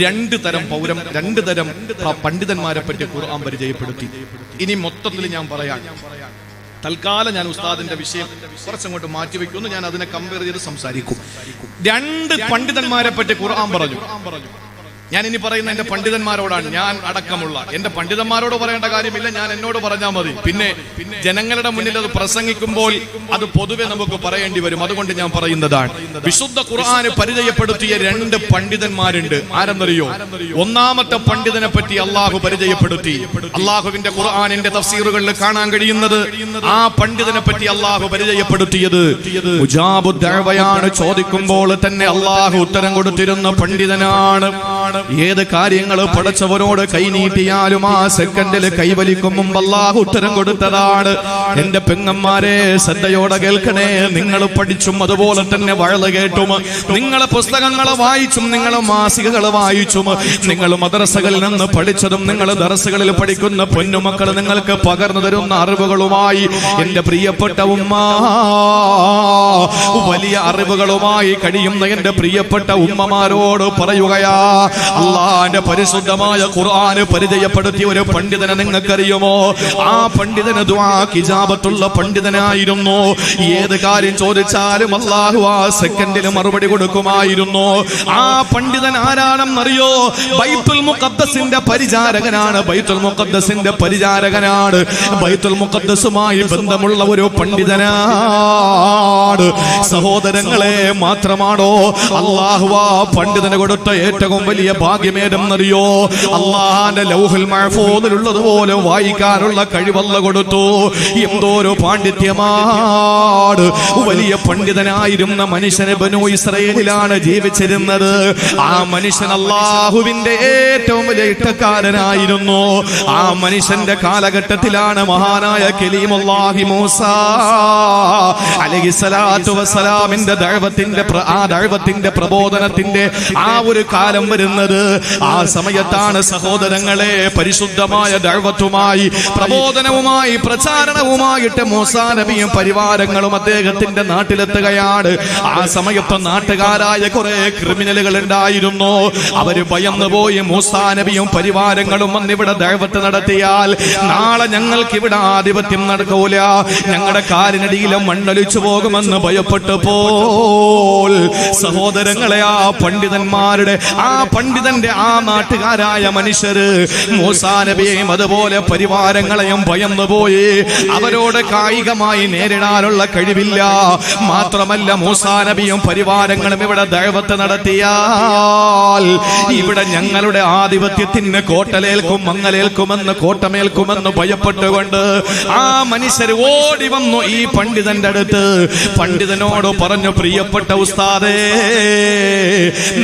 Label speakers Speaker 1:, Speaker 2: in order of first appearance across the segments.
Speaker 1: രണ്ട് തരം പൗരം രണ്ട് തരം പണ്ഡിതന്മാരെ പറ്റി ഖുർആൻ പരിചയപ്പെടുത്തി. ഇനി മൊത്തത്തിൽ ഞാൻ പറയാം. തൽക്കാലം ഞാൻ ഉസ്താദിന്റെ വിഷയം കുറച്ചങ്ങോട്ട് മാറ്റിവെക്കുന്നു ഞാൻ അതിനെ കമ്പയർ ചെയ്ത് സംസാരിക്കും. രണ്ട് പണ്ഡിതന്മാരെ പറ്റി ഖുർആൻ പറഞ്ഞു. ഞാൻ ഇനി പറയുന്ന എന്റെ പണ്ഡിതന്മാരോടാണ് ഞാൻ അടക്കമുള്ള. എന്റെ പണ്ഡിതന്മാരോട് പറയേണ്ട കാര്യമില്ല ഞാൻ എന്നോട് പറഞ്ഞാൽ മതി. പിന്നെ ജനങ്ങളുടെ മുന്നിൽ അത് പ്രസംഗിക്കുമ്പോൾ അത് പൊതുവെ നമുക്ക് പറയേണ്ടി വരും. അതുകൊണ്ട് ഞാൻ പറയുന്നതാണ്. വിശുദ്ധ ഖുർആാന് പരിചയപ്പെടുത്തിയ രണ്ട് പണ്ഡിതന്മാരുണ്ട്. ആരെന്നറിയോ? ഒന്നാമത്തെ പണ്ഡിതനെ പറ്റി അള്ളാഹു പരിചയപ്പെടുത്തി. അള്ളാഹുവിന്റെ ഖുർആാനിന്റെ തഫ്സീറുകളിൽ കാണാൻ കഴിയുന്നത് ആ പണ്ഡിതനെ പറ്റി അള്ളാഹു പരിചയപ്പെടുത്തിയത്. ചോദിക്കുമ്പോൾ തന്നെ അള്ളാഹു ഉത്തരം കൊടുത്തിരുന്ന പണ്ഡിതനാണ്. ഏത് കാര്യങ്ങൾ പടച്ചവനോട് കൈനീട്ടിയാലും ആ സെക്കൻഡിൽ കൈവലിക്കും മുമ്പ് അള്ളാഹു ഉത്തരം കൊടുത്തതാണ്. എന്റെ പെങ്ങന്മാരെ ശ്രദ്ധയോടെ കേൾക്കണേ. നിങ്ങൾ പഠിച്ചും അതുപോലെ തന്നെ വഴൽ കേട്ടും. നിങ്ങൾ പുസ്തകങ്ങൾ വായിച്ചും നിങ്ങൾ മാസികകൾ വായിച്ചും. നിങ്ങൾ മദ്രസകളിൽ നിന്ന് പഠിച്ചതും നിങ്ങൾ ദറസുകളിൽ പഠിക്കുന്ന പൊന്നുമക്കൾ നിങ്ങൾക്ക് പകർന്നു തരുന്ന അറിവുകളുമായി എന്റെ പ്രിയപ്പെട്ട ഉമ്മ വലിയ അറിവുകളുമായി കഴിയുന്ന എന്റെ പ്രിയപ്പെട്ട ഉമ്മമാരോട് പറയുകയാ അള്ളാന്റെ പരിശുദ്ധമായ ഖുർആന് പരിചയപ്പെടുത്തിയ ഒരു പണ്ഡിതനെ നിങ്ങൾക്കറിയുമോ? ആ പണ്ഡിതന് ദ്വാഖിജാബത്തുള്ള പണ്ഡിതനായിരുന്നു. ഏത് കാര്യം ചോദിച്ചാലും അള്ളാഹു ആ സെക്കൻഡിൽ മറുപടി കൊടുക്കുമായിരുന്നു. ആ പണ്ഡിതൻ ആരാണെന്നറിയോ? ബൈത്തുൽ മുഖദ്ദസിന്റെ പരിചാരകനാണ്. ബൈത്തുൽ മുഖദ്ദസിന്റെ പരിചാരകനാണ്. ബൈത്തുൽ മുഖദ്ദസുമായി ബന്ധമുള്ള ഒരു പണ്ഡിതനാണ്. സഹോദരങ്ങളെ മാത്രമാണോ? അള്ളാഹു ആ പണ്ഡിതന് കൊടുത്ത ഏറ്റവും വലിയ ഭാഗ്യമേതെന്നറിയോ? അള്ളാഹാന്റെ ലൗഹുൽ പോലെ വായിക്കാനുള്ള കഴിവല്ല കൊടുത്തു. എന്തോരോ പാണ്ഡിത്യമാട് വലിയ പണ്ഡിതനായിരുന്ന മനുഷ്യന് ബനു ഇസ്രയേലിലാണ് ജീവിച്ചിരുന്നത്. ആ മനുഷ്യൻ അള്ളാഹുവിന്റെ ഏറ്റവും വലിയ ഇഷ്ടക്കാരനായിരുന്നു. ആ മനുഷ്യന്റെ കാലഘട്ടത്തിലാണ് മഹാനായ കലീമുല്ലാഹി മൂസ അലഹിസലാത്തു വസ്സലാമിന്റെ ദഴവത്തിന്റെ ആ ദഴവത്തിന്റെ പ്രബോധനത്തിന്റെ ആ ഒരു കാലം വരുന്നത് ആ സമയത്താണ് സഹോദരങ്ങളെ പരിശുദ്ധമായ ദൈവത്തുമായി പ്രബോധനവുമായി പ്രചാരണവുമായിട്ട് മൂസാ നബിയും പരിവാരങ്ങളും അദ്ദേഹത്തിന്റെ നാട്ടിലെത്തുകയാണ്. ആ സമയത്ത് നാട്ടുകാരായ കുറെ ക്രിമിനലുകൾ ഉണ്ടായിരുന്നു. അവർ ഭയന്നു പോയി മൂസാ നബിയും പരിവാരങ്ങളും വന്നിവിടെ ദൈവത്ത് നടത്തിയാൽ നാളെ ഞങ്ങൾക്ക് ഇവിടെ ആധിപത്യം നടക്കൂല. ഞങ്ങളുടെ കാലിനടിയിലും മണ്ണൊലിച്ചു പോകുമെന്ന് ഭയപ്പെട്ടു പോൽ സഹോദരങ്ങളെ ആ പണ്ഡിതന്മാരുടെ ആ പണ്ഡിതന്റെ ആ നാട്ടുകാരായ മനുഷ്യര് മൂസാ നബിയെയും അതുപോലെ പരിവാരങ്ങളെയും ഭയന്ന് പോയി. അവരോട് കായികമായി നേരിടാനുള്ള കഴിവില്ല. മാത്രമല്ല മൂസാ നബിയും പരിവാരങ്ങളും ഇവിടെ ദൈവത്ത് നടത്തിയാൽ ഇവിടെ ഞങ്ങളുടെ ആധിപത്യത്തിന് കോട്ടലേൽക്കും മങ്ങലേൽക്കുമെന്ന് കോട്ടമേൽക്കുമെന്ന് ഭയപ്പെട്ടുകൊണ്ട് ആ മനുഷ്യർ ഓടി വന്നു ഈ പണ്ഡിതന്റെ അടുത്ത്. പണ്ഡിതനോട് പറഞ്ഞു പ്രിയപ്പെട്ട ഉസ്താദേ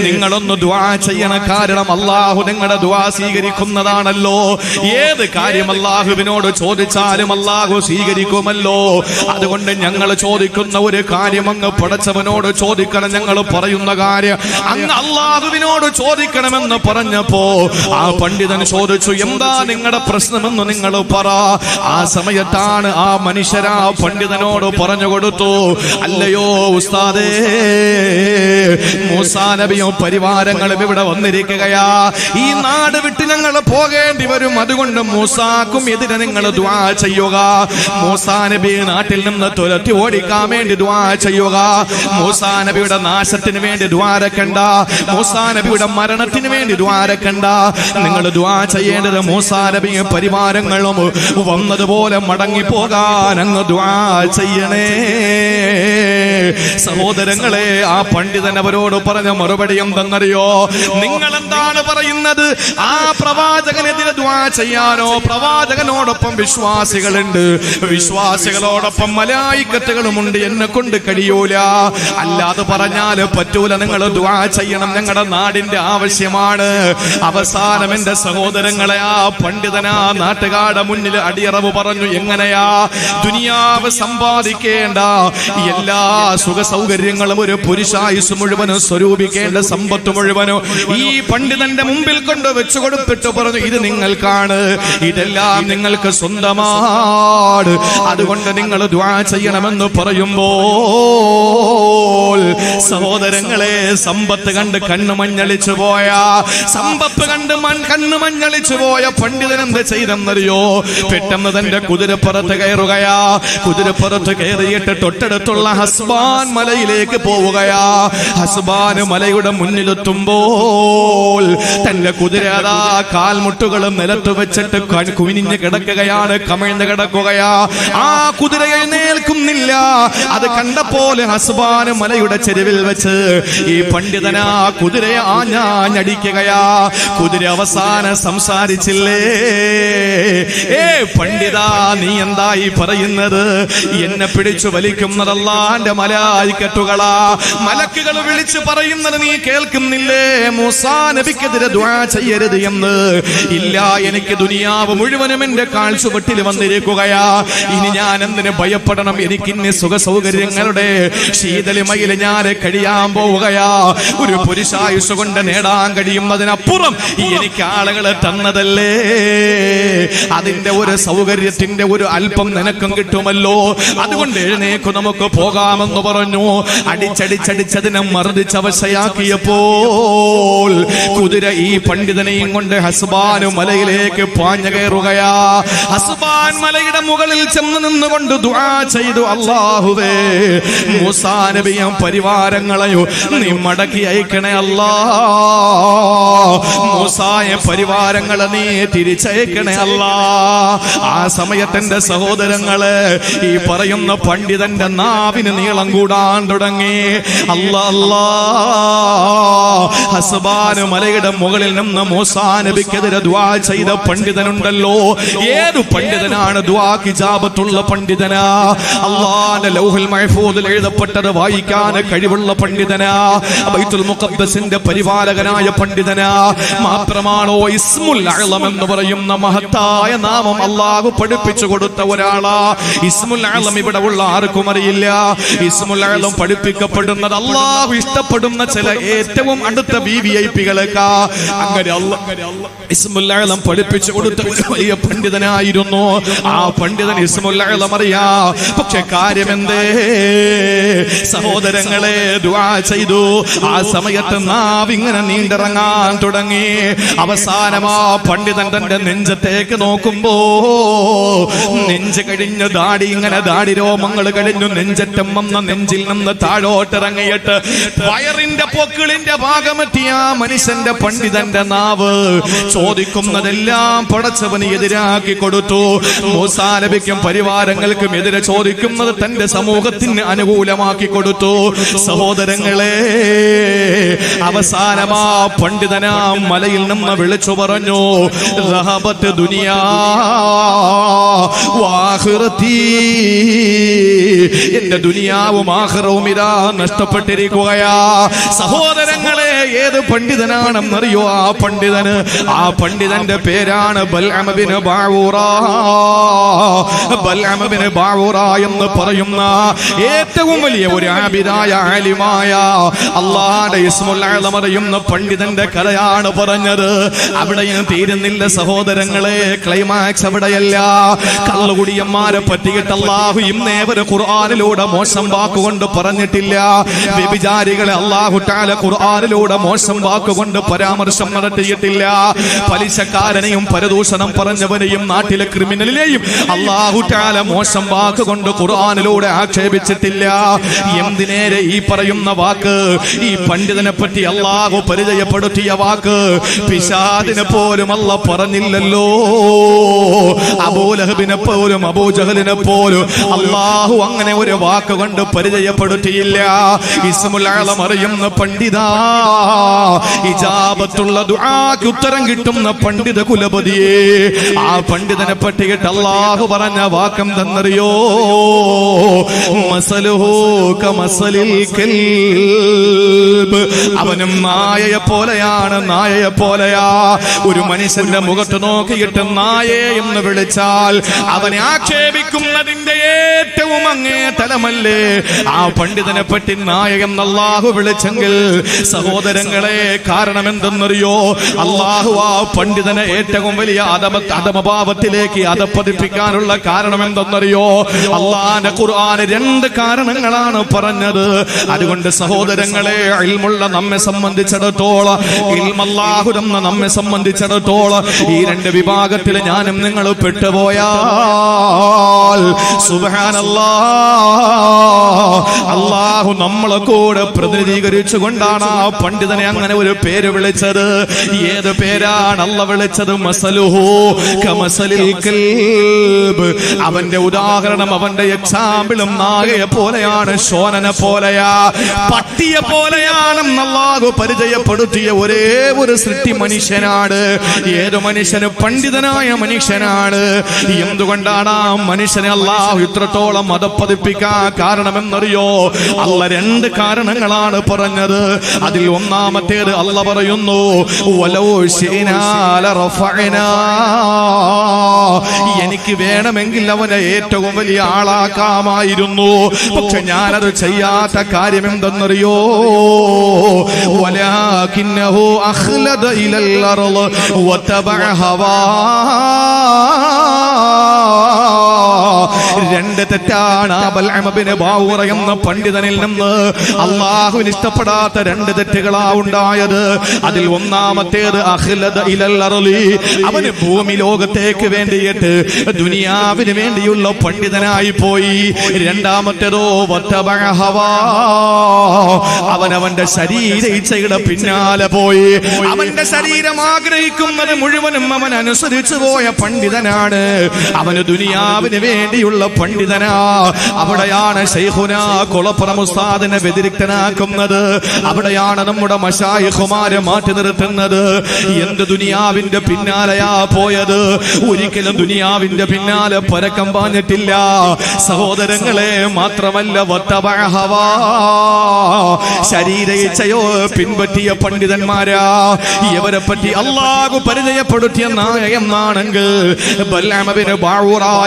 Speaker 1: നിങ്ങളൊന്ന് ദ്വാ ചെയ്യണം കാരണം. അള്ളാഹു നിങ്ങളുടെ ദുവാ സ്വീകരിക്കുന്നതാണല്ലോ. ഏത് കാര്യം അള്ളാഹുവിനോട് ചോദിച്ചാലും അള്ളാഹു സ്വീകരിക്കുമല്ലോ. അതുകൊണ്ട് ഞങ്ങൾ ചോദിക്കുന്ന ഒരു കാര്യം അങ്ങ് പടച്ചവനോട് ചോദിക്കണം. ഞങ്ങൾ പറയുന്ന കാര്യം അങ്ങ് അള്ളാഹുവിനോട് ചോദിക്കണമെന്ന് പറഞ്ഞപ്പോ ആ പണ്ഡിതൻ ചോദിച്ചു എന്താ നിങ്ങളുടെ പ്രശ്നമെന്ന് നിങ്ങൾ പറ. ആ സമയത്താണ് ആ മനുഷ്യരാ പണ്ഡിതനോട് പറഞ്ഞു കൊടുത്തു അല്ലയോ ഉസ്താദേ മൂസാ നബിയും പരിവാരങ്ങളും ഇവിടെ വന്നിരിക്കുകയാ. ഈ നാട് വിട്ട് ഞങ്ങൾ പോകേണ്ടി വരും. അതുകൊണ്ട് മൂസാക്കും എതിരെ നിങ്ങൾ ദ്വാ ചെയ്യുക. മൂസാ നബി നാട്ടിൽ നിന്ന് തുരത്തി ഓടിക്കാൻ വേണ്ടി ദ്വാ ചെയ്യുക. മൂസാ നബിയുടെ നാശത്തിന് വേണ്ടി ദ്വാരക്കണ്ട മൂസാ നബിയുടെ മരണത്തിന് വേണ്ടി ദ്വാരക്കണ്ട നിങ്ങൾ ദ്വാ ചെയ്യേണ്ടത് മൂസാ നബിയെ പരിവാരങ്ങളും വന്നതുപോലെ മടങ്ങി പോകാൻ അങ്ങ് ദ്വാ ചെയ്യണേ. സഹോദരങ്ങളെ ആ പണ്ഡിതൻ അവരോട് പറഞ്ഞ മറുപടി എന്തെന്നറിയോ? നിങ്ങൾ എന്താണ് പറയുന്നത്? ആ പ്രവാചകനെതിരെ ദ്വാ ചെയ്യാനോ? പ്രവാചകനോടൊപ്പം വിശ്വാസികളുണ്ട്. വിശ്വാസികളോടൊപ്പം മലായിക്കത്തുകളുമുണ്ട്. എന്നെ കൊണ്ട് കഴിയൂല. അല്ലാതെ പറഞ്ഞാൽ പറ്റൂല. നിങ്ങൾ ദ്വാ ചെയ്യണം. ഞങ്ങളുടെ നാടിന്റെ ആവശ്യമാണ്. അവസാനം എന്റെ സഹോദരങ്ങളെ ആ പണ്ഡിതനാ നാട്ടുകാരുടെ മുന്നിൽ അടിയറവ് പറഞ്ഞു എങ്ങനെയാ? ദുനിയാവ് സമ്പാദിക്കേണ്ട. എല്ലാ സുഖ സൗകര്യങ്ങളും ഒരു പുരുഷായുസ് മുഴുവനും സ്വരൂപിക്കേണ്ട സമ്പത്ത് മുഴുവനും ഈ പണ്ഡിതന്റെ മുമ്പിൽ കൊണ്ട് വെച്ചു കൊടുത്തിട്ട് പറഞ്ഞു ഇത് നിങ്ങൾക്കാണ്. ഇതെല്ലാം നിങ്ങൾക്ക് സ്വന്തമാണ്. അതുകൊണ്ട് നിങ്ങൾ ദ്വാ ചെയ്യണമെന്ന് പറയുമ്പോൾ സഹോദരങ്ങളെ സമ്പത്ത് കണ്ട് കണ്ണു മഞ്ഞളിച്ചു പോയ സമ്പത്ത് കണ്ട് കണ്ണു മഞ്ഞളിച്ചു പോയ പണ്ഡിതൻ എന്ത് ചെയ്തെന്നറിയോ? പെട്ടെന്ന് തന്റെ കുതിരപ്പുറത്ത് കയറുകയാ. കുതിരപ്പുറത്ത് കയറിയിട്ട് തൊട്ടടുത്തുള്ള ഹസ്ബാൻ മലയിലേക്ക് പോവുകയാ. ഹസ്ബാൻ മലയുടെ മുന്നിലെത്തുമ്പോൾ തന്റെ കുതിര അതാ കാൽമുട്ടുകളും നിലത്ത് വെച്ചിട്ട് കുനിഞ്ഞ് കിടക്കുകയാണ് കമിഴ്ന്ന് കിടക്കുകയാ. ആ കുതിര എഴുന്നേൽക്കുന്നില്ല അത് കണ്ടപ്പോൾ ഹസ്ബാൻ മലയുടെ ചെരുവിൽ വെച്ച് ഈ പണ്ഡിതനാ കുതിരയെ ആഞ്ഞാഞ്ഞടിക്കുകയാ. കുതിര അവസാനം സംസാരിച്ചില്ലേ? ഏ പണ്ഡിത നീ എന്തായി പറയുന്നത്? എന്നെ പിടിച്ചു വലിക്കുന്നതല്ലാന്റെ മലായിക്കറ്റുകളാ മലക്കുകൾ വിളിച്ചു പറയുന്നത് നീ കേൾക്കുന്നില്ലേ മൂസാ? നബിക്കെതിരെ ദ്വാ ചെയ്യരുത് എന്ന്. ഇല്ല എനിക്ക് ദുനിയാവ് മുഴുവനും എന്റെ കാഴ്ചവട്ടിൽ വന്നിരിക്കുകയാ. ഇനി ഞാൻ എന്തിനു ഭയപ്പെടണം? എനിക്ക് ഇനി സുഖ സൗകര്യങ്ങളുടെ ശീതളിമയിൽ ഞാൻ കഴിയാൻ പോവുകയാ. ഒരു പുരുഷായുസ് കൊണ്ട് നേടാൻ കഴിയുന്നതിനപ്പുറം എനിക്ക് ആളുകളെ തന്നതല്ലേ? അതിന്റെ ഒരു സൗകര്യത്തിന്റെ ഒരു അല്പം നിനക്കും കിട്ടുമല്ലോ. അതുകൊണ്ട് എഴുന്നേക്കു നമുക്ക് പോകാമെന്ന് പറഞ്ഞു. അടിച്ചടിച്ചടിച്ചതിനെ മർദ്ദിച്ചവശയാക്കിയപ്പോൾ കുതിര ഈ പണ്ഡിതനെയും കൊണ്ട് ഹസ്ബാന് മലയിലേക്ക് പാഞ്ഞു കയറുകയാ. ഹസ്ബാൻ മലയുടെ മുകളിൽ ചെന്ന് നിന്നുകൊണ്ട് ദുആ ചെയ്തു. അള്ളാഹുവേ മൂസാ പരിവാരങ്ങളെയോ നീ മടക്കി അയക്കണേ അല്ലാ. മൂസായ പരിവാരങ്ങളെ നീ തിരിച്ചയക്കണേ അല്ലാ. ആ സമയത്തിന്റെ സഹോദരങ്ങൾ ഈ പറയുന്ന പണ്ഡിതന്റെ നാവിന് നീളം കൂടാൻ തുടങ്ങി. അല്ല അല്ലാ. അല്ലാ ഹസ്ബാന് മലയുടെ മുകളിൽ നിന്ന് മൂസാ നബിക്കെതിരെ ദ്വാ ചെയ്ത പണ്ഡിതനുണ്ടല്ലോ. ഏത് പണ്ഡിതനാണ് ദ്വാ കിജാബത്തുള്ള പണ്ഡിതനാ? അള്ളാന്റെ ലൗഹുൽ മഹഫൂദിൽ എഴുതപ്പെട്ടത് വായിക്കാൻ കഴിവുള്ള പണ്ഡിതനാ. ബൈത്തുൽ മുഖദ്ദസിന്റെ പരിപാലകനായ പണ്ഡിതനാ. മാത്രമാണോ ഇസ്മുൽ അഅ്ലം എന്ന് പറയുന്ന മഹത്തായ നാമം അള്ളാഹു പഠിപ്പിച്ചു കൊടുത്ത ഒരാളാ. ഇസ്മുൽ അഅ്ലം ഇവിടെ ഉള്ള ആർക്കും അറിയില്ല. ഇസ്മുൽ അഅ്ലം പഠിപ്പിക്കപ്പെടുന്നത് അള്ളാഹു ഇഷ്ടപ്പെടുന്ന ചില ഏറ്റവും അടുത്ത ബി വി അങ്ങനെ പഠിപ്പിച്ചു കൊടുത്ത ഒരു വലിയ പണ്ഡിതനായിരുന്നു. ആ പണ്ഡിതൻ ഇസ്മുല്ലറിയാ പക്ഷെ കാര്യമെന്തേ? സഹോദരങ്ങളെ ദുആ ചെയ്തു. ആ സമയത്ത് നാവ് ഇങ്ങനെ നീണ്ടിറങ്ങാൻ തുടങ്ങി. അവസാനമാ പണ്ഡിതൻ തന്റെ നെഞ്ചത്തേക്ക് നോക്കുമ്പോ നെഞ്ച് കഴിഞ്ഞ് ദാടി ഇങ്ങനെ ദാടി രോമങ്ങൾ കഴിഞ്ഞു നെഞ്ചറ്റം വന്ന നെഞ്ചിൽ നിന്ന് താഴോട്ടിറങ്ങിയിട്ട് വയറിന്റെ പൊക്കിളിന്റെ ഭാഗമെത്തിയ. മനുഷ്യന്റെ പണ്ഡിതന്റെ നാവ് ചോദിക്കുന്നതെല്ലാം പടച്ചവന് എതിരാക്കി കൊടുത്തു. മൂസാലബിക്കും പരിവാരങ്ങൾക്കും എതിരെ ചോദിക്കുന്നത് തന്റെ സമൂഹത്തിന് അനുകൂലമാക്കി കൊടുത്തു. സഹോദരങ്ങളെ അവസാനമാ പണ്ഡിതനാ മലയിൽ നിന്ന് വിളിച്ചു പറഞ്ഞു റഹബത്ത് ദുനിയാ എന്റെ ദുനിയാവും ആഹ്റവും ഇതാ നഷ്ടപ്പെട്ടിരിക്കുകയാ. സഹോദരങ്ങളെ ഏത് പണ്ഡിതനാണെന്നറിയോ ആ പണ്ഡിതന്? ആ പണ്ഡിതന്റെ പേരാണ് ബൽഅമബിന് ബൽഅമബിന് ബാവൂറ എന്ന് പറയുന്ന ഏറ്റവും വലിയ ഒരു ആബിദായ ആലിമായ അള്ളാടെ ഇസ്മുൽ അറിയുന്ന പണ്ഡിതന്റെ കഥയാണ് പറഞ്ഞത്. അവിടെയും തീരുന്നില്ല സഹോദരങ്ങളെ ക്ലൈമാക്സ് അവിടെയല്ല. കള്ളുകുടിയന്മാരെ പറ്റിയിട്ട് അള്ളാഹു ഇന്നേവരെ ഖുർആനിലൂടെ മോശം വാക്കുകൊണ്ട് പറഞ്ഞിട്ടില്ല. വ്യഭിചാരികളെ അള്ളാഹു ഖുർആാനിലൂടെ ഖുർആനിലൂടെ മോശം വാക്കുകൊണ്ട് പരാമർശം നടത്തിയിട്ടില്ല. പലിശക്കാരനെയും പരദൂഷണം പറഞ്ഞവനെയും നാട്ടിലെ ക്രിമിനലിനെയും അള്ളാഹുറ്റാല മോശം വാക്കുകൊണ്ട് ഖുർആാനിലൂടെ ആക്ഷേപിച്ചിട്ടില്ല. എന്തിനേരെ ഈ പറയുന്ന വാക്ക്? ഈ പണ്ഡിതനെ പറ്റി അള്ളാഹു പരിചയപ്പെടുത്തിയ വാക്ക് പിശാദിനെ പോലും അല്ല പറഞ്ഞില്ലല്ലോ. അബൂലഹബിനെ പോലും അബൂജഹലിനെ പോലും അള്ളാഹു അങ്ങനെ ഒരു വാക്ക് കൊണ്ട് പരിചയപ്പെടുത്തിയില്ല ഇസ്മുലാളം അറിയുന്ന പണ്ഡിത ഇജാബത്തുള്ള ദുആക്ക് ഉത്തരം കിട്ടുന്ന പണ്ഡിത കുലപതിയെ ആ പണ്ഡിതനെ പറ്റിയിട്ട് അള്ളാഹു പറഞ്ഞ വാക്കം തന്നറിയോ? അവനും നായയെ പോലെയാണ് നായയെ പോലെയാ. ഒരു മനുഷ്യന്റെ മുഖത്ത് നോക്കിയിട്ട് നായേ എന്ന് വിളിച്ചാൽ അവനെ ആക്ഷേപിക്കുന്നതിന്റെ ഏറ്റവും അങ്ങേ തലമല്ലേ? ആ പണ്ഡിതനെ പറ്റി നായകം നല്ലാഹു വിളിച്ചെങ്കിൽ സഹോദരങ്ങളെ കാരണം എന്തെന്നറിയോ അള്ളാഹു ആ പണ്ഡിതനെ ഏറ്റവും വലിയ അധമ അധമഭാവത്തിലേക്ക് അധപ്പതിപ്പിക്കാനുള്ള കാരണം എന്തെന്നറിയോ അള്ളാന്റെ ഖുർആൻ രണ്ട് കാരണങ്ങളാണ് പറഞ്ഞത്. അതുകൊണ്ട് സഹോദരങ്ങളെ ഇൽമുള്ള നമ്മെ സംബന്ധിച്ചിടത്തോളം ഇൽമല്ലാഹുരം നമ്മെ സംബന്ധിച്ചിടത്തോളം ഈ രണ്ട് വിഭാഗത്തിൽ ഞാനും നിങ്ങൾ പെട്ടുപോയാൽ സുബ്ഹാനല്ലാ അള്ളാഹു നമ്മളെ കൂടെ പ്രതിനിധീകരിച്ചു കൊണ്ടാണ് ആ പണ്ഡിതനെ അങ്ങനെ ഒരു പേര് വിളിച്ചത്. ഏത് പേരാണ് അള്ള വിളിച്ചത്? മസലുഹു അവന്റെ ഉദാഹരണം അവന്റെ എക്സാമ്പിളും നാഗയെ പോലെയാണ് ശോനനെ പോലെയാ. പട്ടിയെ പോലെയാണെന്ന് അള്ളാഹു പരിചയപ്പെടുത്തിയ ഒരേ ഒരു സൃഷ്ടി മനുഷ്യനാണ്. ഏത് മനുഷ്യന് പണ്ഡിതനായ മനുഷ്യനാണ്? എന്തുകൊണ്ടാണ് ആ മനുഷ്യനെ അള്ളാഹു ഇത്രത്തോളം മതപ്പതിപ്പിക്കാൻ കാരണമെന്നറിയോ? അല്ല രണ്ട് കാരണങ്ങളാണ് പറഞ്ഞത്. അതിൽ ഒന്നാമത്തേത് അല്ല പറയുന്നു. എനിക്ക് വേണമെങ്കിൽ അവനെ ഏറ്റവും വലിയ ആളാക്കാമായിരുന്നു. പക്ഷെ ഞാനത് ചെയ്യാത്ത കാര്യം എന്തെന്നറിയോ അഖ്ലദ ഇലൽ രണ്ട് തെറ്റാണ്. എന്ന പണ്ഡിതനിൽ നിന്ന് അള്ളാഹുവിന് ഇഷ്ടപ്പെടാത്ത രണ്ട് തെറ്റുകളാ ഉണ്ടായത്. അതിൽ ഒന്നാമത്തേത് അവന് ഭൂമി ലോകത്തേക്ക് വേണ്ടിയിട്ട് ദുനിയാവിന് വേണ്ടിയുള്ള പണ്ഡിതനായി പോയി. രണ്ടാമത്തേതോ അവനവന്റെ ശരീര ഇച്ഛയുടെ പിന്നാലെ പോയി. അവന്റെ ശരീരം ആഗ്രഹിക്കുന്നത് മുഴുവനും അവൻ അനുസരിച്ചു പോയ പണ്ഡിതനാണ്. അവന് ദുനിയാവിന് വേണ്ടിയുള്ള പണ്ഡിതനാ. അവിടെയാണ് ശൈഖുന കുളപ്പുറം ഉസ്താദിനെ വ്യതിരിക്തനാക്കുന്നത്. അവിടെയാണ് നമ്മുടെ മഷായിഹുമാരെ മാറ്റി നിർത്തുന്നത്. എന്ത് ദുനിയാവിന്റെ പിന്നാലെയാ പോയത്? ഒരിക്കലും ദുനിയാവിന്റെ പിന്നാലെ പരക്കം പാഞ്ഞിട്ടില്ല. സഹോദരങ്ങളെ മാത്രമല്ല വത്തബഅ ഹവാ. ശരീര ഇച്ഛയോ പിൻപറ്റിയ പണ്ഡിതന്മാരാ. ഇവരെ പറ്റി അള്ളാഹു പരിചയപ്പെടുത്തിയ നായ എന്നാണെങ്കിൽ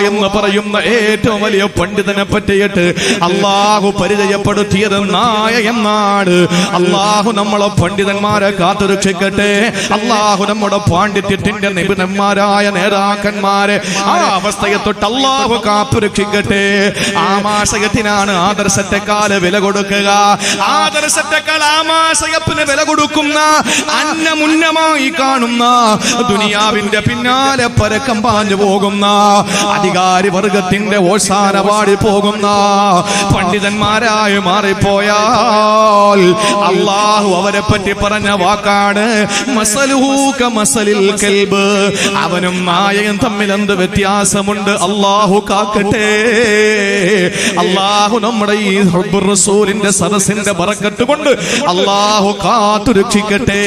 Speaker 1: എന്ന് പറയുന്ന ഏറ്റവും വലിയ പണ്ഡിതനെ പറ്റിയിട്ട് അള്ളാഹു പരിചയപ്പെടുത്തിയത് നായ എന്നാണ്. അള്ളാഹു നമ്മളെ പണ്ഡിതന്മാരെ കാത്തുരക്ഷിക്കട്ടെ. അള്ളാഹു നമ്മുടെ പാണ്ഡിത്യത്തിന്റെ നിപുണന്മാരായ നേതാക്കന്മാരെ ആ അവസ്ഥയെ തൊട്ട് അള്ളാഹു കാത്തുരക്ഷിക്കട്ടെ. ആമാശയത്തിനാണ് കാല വില കൊടുക്കുക. ആദർശത്തെക്കാൾ ആമാശയത്തിന് വില കൊടുക്കുന്ന അന്നമുന്നമായി കാണുന്ന ദുനിയാവിന്റെ പിന്നാലെ പരക്കം പാഞ്ഞു പോകുന്ന അധികാരി വർഗത്തിന്റെ ഓശാന പാടി പോകുന്ന പണ്ഡിതന്മാരായി മാറിപ്പോയാൽ അള്ളാഹു അവരെ പറ്റി പറഞ്ഞ വാക്കാണ് മസലിൽ കൽബ്. അവനും നായകൻ തമ്മിൽ എന്ത് വ്യത്യാസമുണ്ട്? അള്ളാഹു കാക്കട്ടെ. അള്ളാഹു നമ്മുടെ ഈ റസൂലിന്റെ സദസ്സിന്റെ പറക്കെട്ടുകൊണ്ട് കൊണ്ട് അള്ളാഹു കാത്തു രക്ഷിക്കട്ടെ